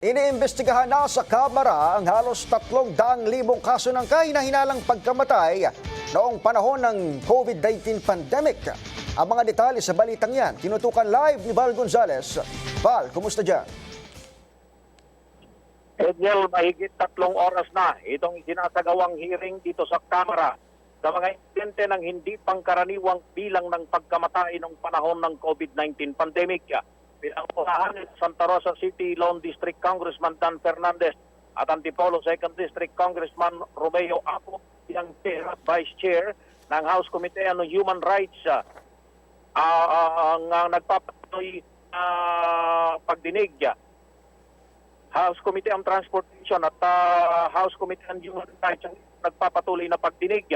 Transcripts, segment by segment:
Iniimbestigahan na sa Kamara ang halos tatlong daang libong kaso ng kahina-hinalang pagkamatay noong panahon ng COVID-19 pandemic. Ang mga detalye sa balitang yan, tinutukan live ni Val Gonzales. Val, kumusta dyan? Ednel, mahigit tatlong oras na itong isinasagawang hearing dito sa Kamara sa mga insidente ng hindi pangkaraniwang bilang ng pagkamatay noong panahon ng COVID-19 pandemic. Pinangunahan ni Santa Rosa City Lone District Congressman Dan Fernandez at Antipolo 2nd District Congressman Romeo Apo ang chair vice chair ng House Committee on Human Rights ah, ah, ang ah, nagpapatuloy na pagdinig House Committee on Transportation at ah, House Committee on Human Rights ang nagpapatuloy na pagdinig.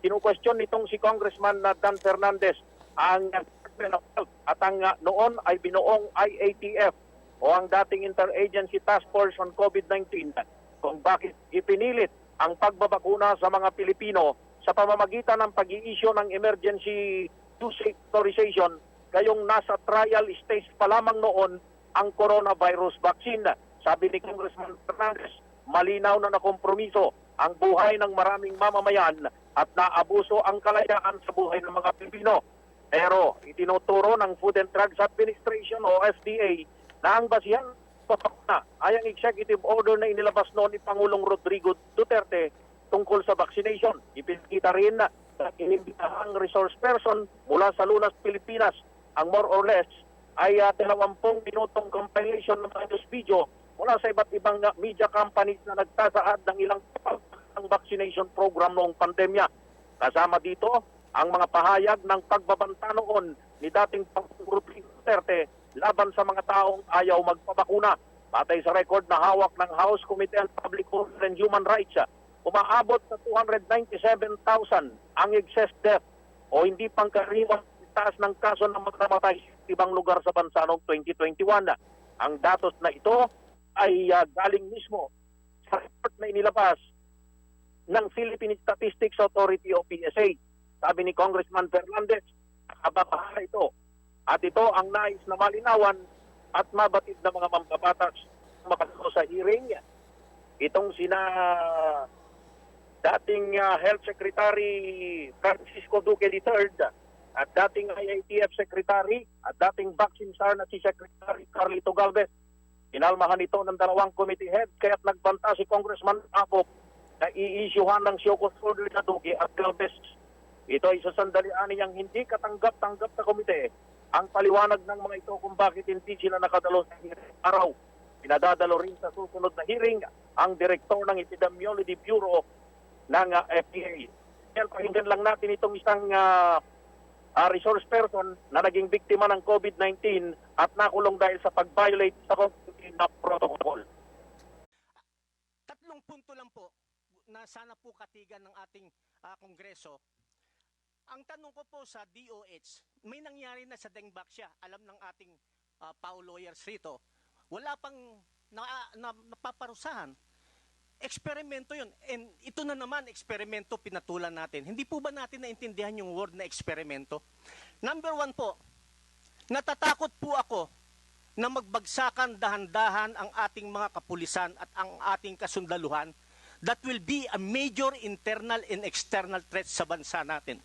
Kinu-question nitong si Congressman Dan Fernandez ang Department of Health at ang ah, noon ay binuong IATF o ang dating Interagency Task Force on COVID-19 kung bakit ipinilit ang pagbabakuna sa mga Pilipino sa pamamagitan ng pag-i-issue ng emergency use authorization kayong nasa trial stage pa lamang noon ang coronavirus vaccine. Sabi ni Congressman Fernandez, malinaw na nakompromiso ang buhay ng maraming mamamayan at naabuso ang kalayaan sa buhay ng mga Pilipino. Pero itinuturo ng Food and Drugs Administration o FDA na ang basihan na ay ang executive order na inilabas noon ni Pangulong Rodrigo Duterte tungkol sa vaccination. Ipinakita rin na inimbitahang resource person mula sa Lunas, Pilipinas ang more or less ay uh, 20 minutong compilation ng mga news video mula sa iba't ibang uh, media companies na nagtasaad ng ilang ang vaccination program noong pandemya. Kasama dito ang mga pahayag ng pagbabanta noon ni dating Pangulong Duterte laban sa mga taong ayaw magpabakuna. Patay sa record na hawak ng House Committee on Public Order and Human Rights, umaabot sa 297,000 ang excess death o hindi pangkaraniwang taas ng kaso ng magkamatay sa ibang lugar sa bansa noong 2021. Ang datos na ito ay ah, galing mismo sa report na inilabas ng Philippine Statistics Authority o PSA. Sabi ni Congressman Fernandez, kababahala ito. At ito ang nais na malinawan at mabatid ng mga mambabatas makasalo sa hearing. Itong sina dating ah, Health Secretary Francisco Duque III at dating IATF Secretary at dating Vaccine SAR na si Secretary Carlito Galvez. Inalmahan ito ng dalawang committee head kaya't nagbanta si Congressman Apo na i-issuehan ng Shokos Order na Duque at Galvez. Ito ay sa sandalian niyang hindi katanggap-tanggap sa komite ang paliwanag ng mga ito kung bakit hindi sila nakadalo sa hearing araw. Pinadadalo rin sa susunod na hearing ang direktor ng Epidemiology Bureau ng uh, FDA. Kaya pakinggan lang natin itong isang ah, ah, resource person na naging biktima ng COVID-19 at nakulong dahil sa pag-violate sa COVID-19 na protocol. tatlong punto lang po na sana po katigan ng ating ah, kongreso. Ang tanong ko po sa DOH, may nangyari na sa Dengbaksya, alam ng ating ah, PAO lawyers rito, wala pang na, na, napaparusahan. Eksperimento yun. And ito na naman, eksperimento pinatulan natin. Hindi po ba natin naintindihan yung word na eksperimento? Number one po, natatakot po ako na magbagsakan dahan-dahan ang ating mga kapulisan at ang ating kasundaluhan that will be a major internal and external threat sa bansa natin.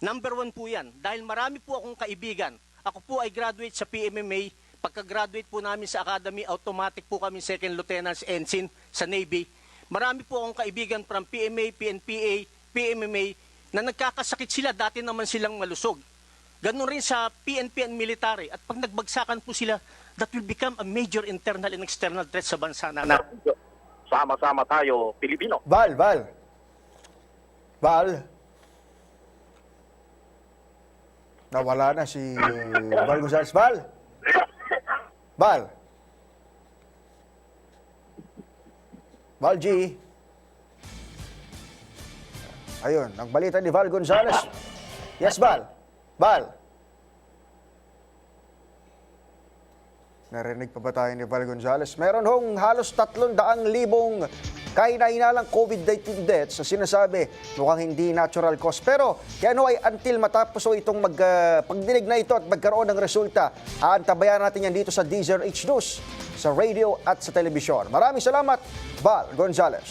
Number one po yan. Dahil marami po akong kaibigan. Ako po ay graduate sa PMMA. Pagka-graduate po namin sa academy, automatic po kami second lieutenant's ensign sa Navy. Marami po akong kaibigan from PMA, PNPA, PMMA na nagkakasakit sila. Dati naman silang malusog. Ganon rin sa PNP and military. At pag nagbagsakan po sila, that will become a major internal and external threat sa bansa natin. Na sama-sama tayo, Pilipino. Val, Val. Val. Nawala na si Val Gonzales. Val! Val! Val G. Ayun, ang balita ni Val Gonzales. Yes, Val. Val. Narinig pa ba tayo ni Val Gonzales? Meron hong halos 300,000 kahina-hinalang COVID-19 deaths na sinasabi mukhang hindi natural cause. Pero kaya ano ay until matapos ho itong mag, ah, pagdinig na ito at magkaroon ng resulta, aantabayan natin yan dito sa DZRH News, sa radio at sa telebisyon. Maraming salamat, Val Gonzales.